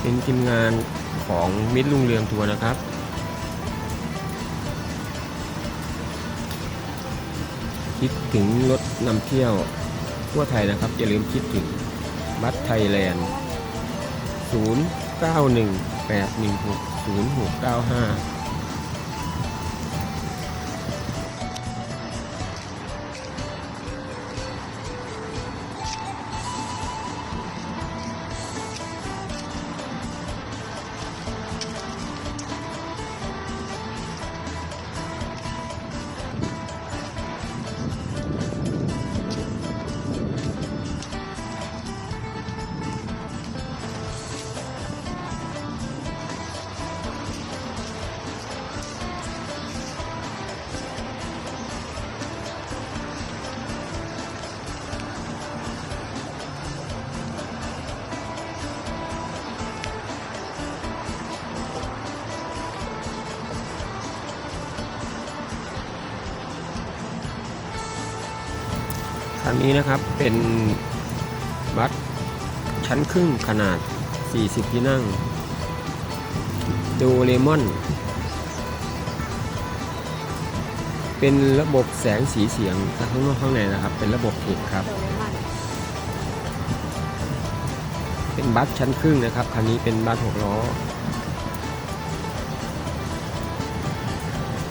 เป็นทีมงานของมิตรลุงเรืองทัวร์นะครับ คิดถึงรถนำเที่ยวทั่วไทยนะครับ อย่าลืมคิดถึงบัสไทยแลนด์ 0918160695 คันนี้นะครับเป็นบัสชั้นครึ่งขนาด 40 ที่นั่งโดเรมอน เป็นระบบแสงสีเสียงทั้งข้างนอกข้างในนะครับ เป็นระบบปิดครับเรมอนเป็นบัสชั้นครึ่งนะครับ คันนี้เป็นบัสหกล้อ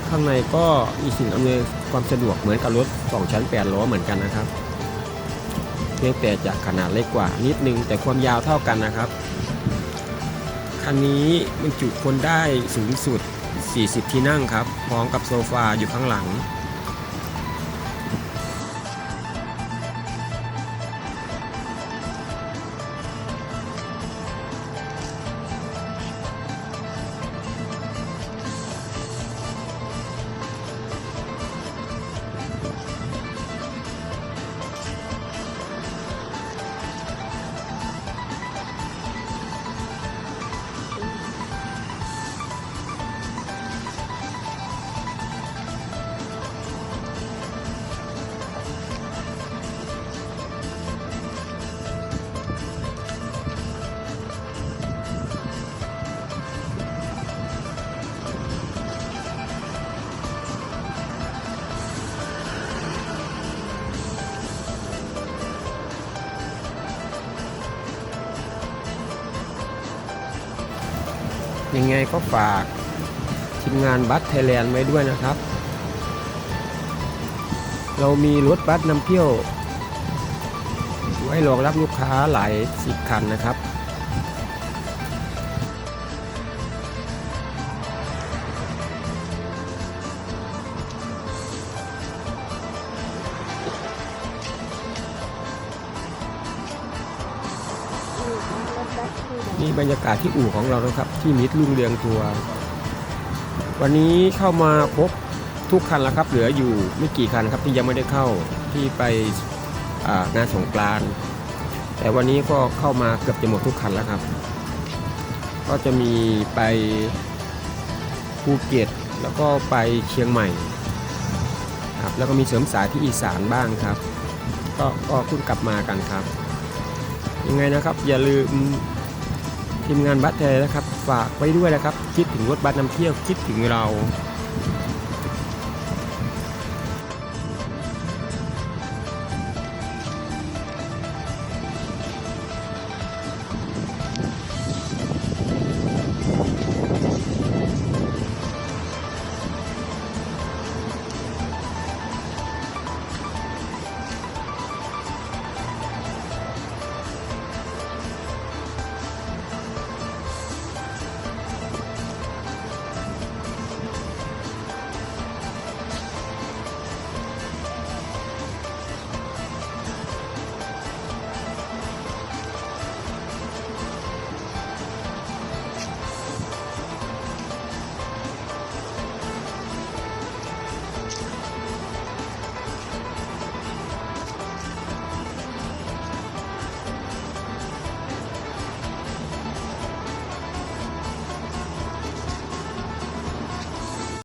ข้างในก็มีสิ่งอำนวยความสะดวกเหมือนกับรถ 2 ชั้น 8 ล้อเหมือนกันนะครับ เพียงแต่จะขนาดเล็กกว่านิดนึง แต่ความยาวเท่ากันนะครับคันนี้บรรจุคนได้สูงสุด 40 ที่นั่งครับ พร้อมกับโซฟาอยู่ข้างหลัง ยังไงก็ฝากทีมงานบัสไทยแลนด์ไว้ด้วยนะครับ เรามีรถบัสนำเที่ยว ไว้รองรับลูกค้าหลายสิบคันนะครับ นี่บรรยากาศที่อู่ของเรานะครับ ที่มิตรลุงเรืองทัว วันนี้เข้ามาพบทุกคันแล้วครับ เหลืออยู่ไม่กี่คันครับที่ยังไม่ได้เข้าที่ไปงานสงกรานต์แต่วันนี้ก็เข้ามาเกือบจะหมดทุกคันแล้วครับ ก็จะมีไปภูเก็ตแล้วก็ไปเชียงใหม่ครับแล้วก็มีเสริมสายที่อีสานบ้างครับ ก็ก็เพิ่งกลับมากันครับ ยังไงนะครับ อย่าลืมทีมงานบัสแทนะครับ ฝากไว้ด้วยนะครับ คิดถึงรถบัสนำเที่ยวคิดถึงเรา